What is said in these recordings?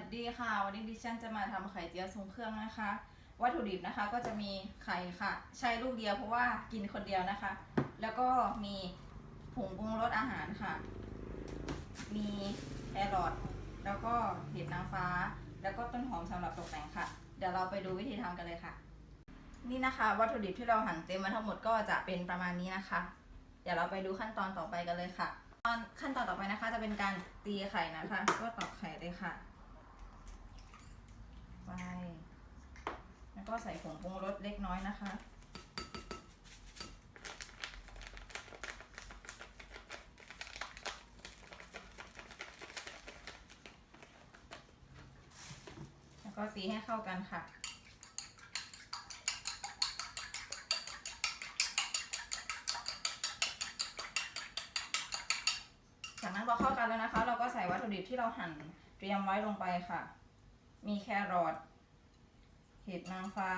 สวัสดีค่ะ วันนี้ดิฉันจะมาทำไข่เจียวทรงเครื่องนะคะ วัตถุดิบนะคะก็จะมีไข่ค่ะ ใช้ลูกเดียวเพราะว่ากินคนเดียวนะคะ แล้วก็มีผงปรุงรสอาหารค่ะ มีแครอทแล้วก็เห็ดนางฟ้า แล้วก็ต้นหอมสำหรับตกแต่งค่ะ เดี๋ยวเราไปดูวิธีทำกันเลยค่ะ นี่นะคะ วัตถุดิบที่เราหั่นเตรียมมาทั้งหมดก็จะเป็นประมาณนี้นะคะ เดี๋ยวเราไปดูขั้นตอนต่อไปกันเลยค่ะตอนขั้นตอนต่อไปนะคะ จะเป็นการตีไข่นะคะ ก็ตอกไข่เลยค่ะ ไป แล้วก็ใส่ผงปรุงรสเล็กน้อยนะคะ แล้วก็ตีให้เข้ากันค่ะจากนั้นพอเข้ากันแล้วนะคะ เราก็ใส่วัตถุดิบที่เราหั่นเตรียมไว้ลงไปค่ะ มีแครอทเห็ดนางฟ้า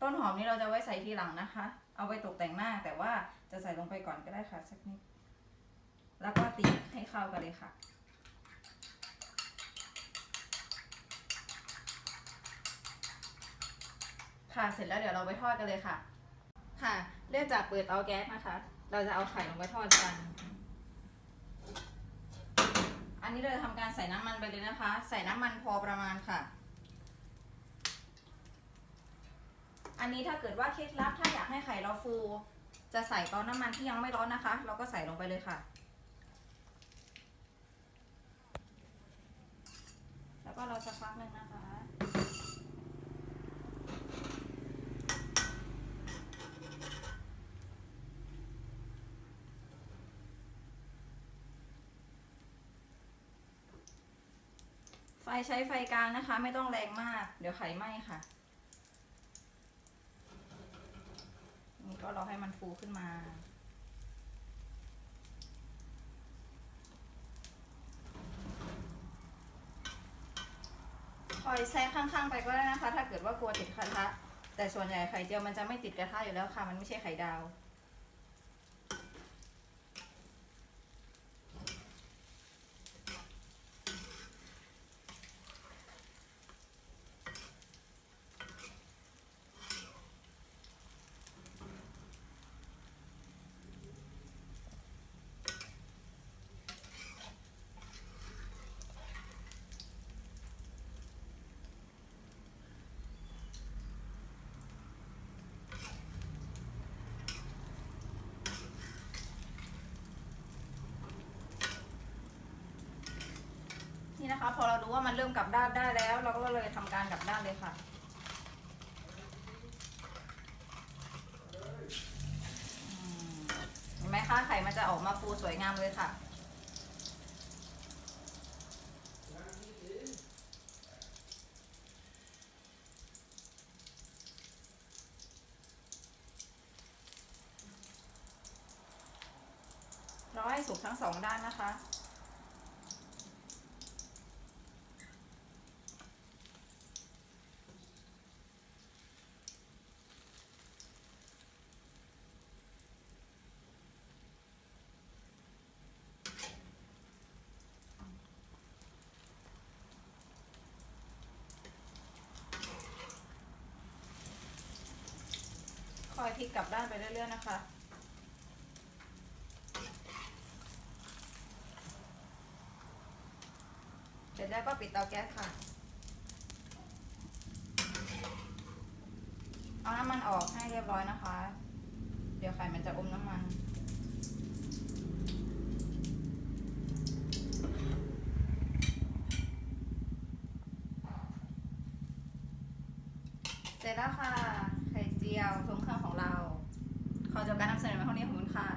ต้นหอมนี่เราจะไว้ใส่ทีหลังนะคะ เอาไว้ตกแต่งหน้าแต่ว่าจะใส่ลงไปก่อนก็ได้ค่ะสักนิด แล้วก็ตีให้เข้ากันเลยค่ะค่ะเสร็จแล้วเดี๋ยวเราไปทอดกันเลยค่ะ ค่ะ เริ่มจากเปิดเตาแก๊สนะคะ เราจะเอาไข่ลงไปทอดกัน อันนี้เราจะทำการใส่น้ำมันไปเลยนะคะ ใส่น้ำมันพอประมาณค่ะ อันนี้ถ้าเกิดว่าเคล็ดลับถ้าอยากให้ไข่เราฟู จะใส่ตอนน้ำมันที่ยังไม่ร้อนนะคะ เราก็ใส่ลงไปเลยค่ะ แล้วก็เราสักพักหนึ่งนะคะ ไฟใช้ไฟกลางนะคะ ไม่ต้องแรงมาก เดี๋ยวไข่ไหม้ค่ะนี่ก็รอให้มันฟูขึ้นมา คอยแซะข้างๆไปก็ได้นะคะ ถ้าเกิดว่ากลัวติดกระทะแต่ส่วนใหญ่ไข่เจียวมันจะไม่ติดกระทะอยู่แล้วค่ะ มันไม่ใช่ไข่ดาว พอเรารู้ว่ามันเริ่มกลับด้านได้แล้ว เราก็เลยทำการกลับด้านเลยค่ะ เห็นไหมคะไข่มันจะออกมาฟูสวยงามเลยค่ะเราให้สุกทั้งสองด้านนะคะ พลิกกลับด้านไปเรื่อยๆนะคะ เสร็จแล้วก็ปิดเตาแก๊สค่ะ เอาน้ำมันออกให้เรียบร้อยนะคะ เดี๋ยวไข่มันจะอมน้ำมันเสร็จแล้วค่ะ เดียวทรงเครื่องของเรา ขอจบการนำเสนอมาเท่านี้ขอบคุณค่ะ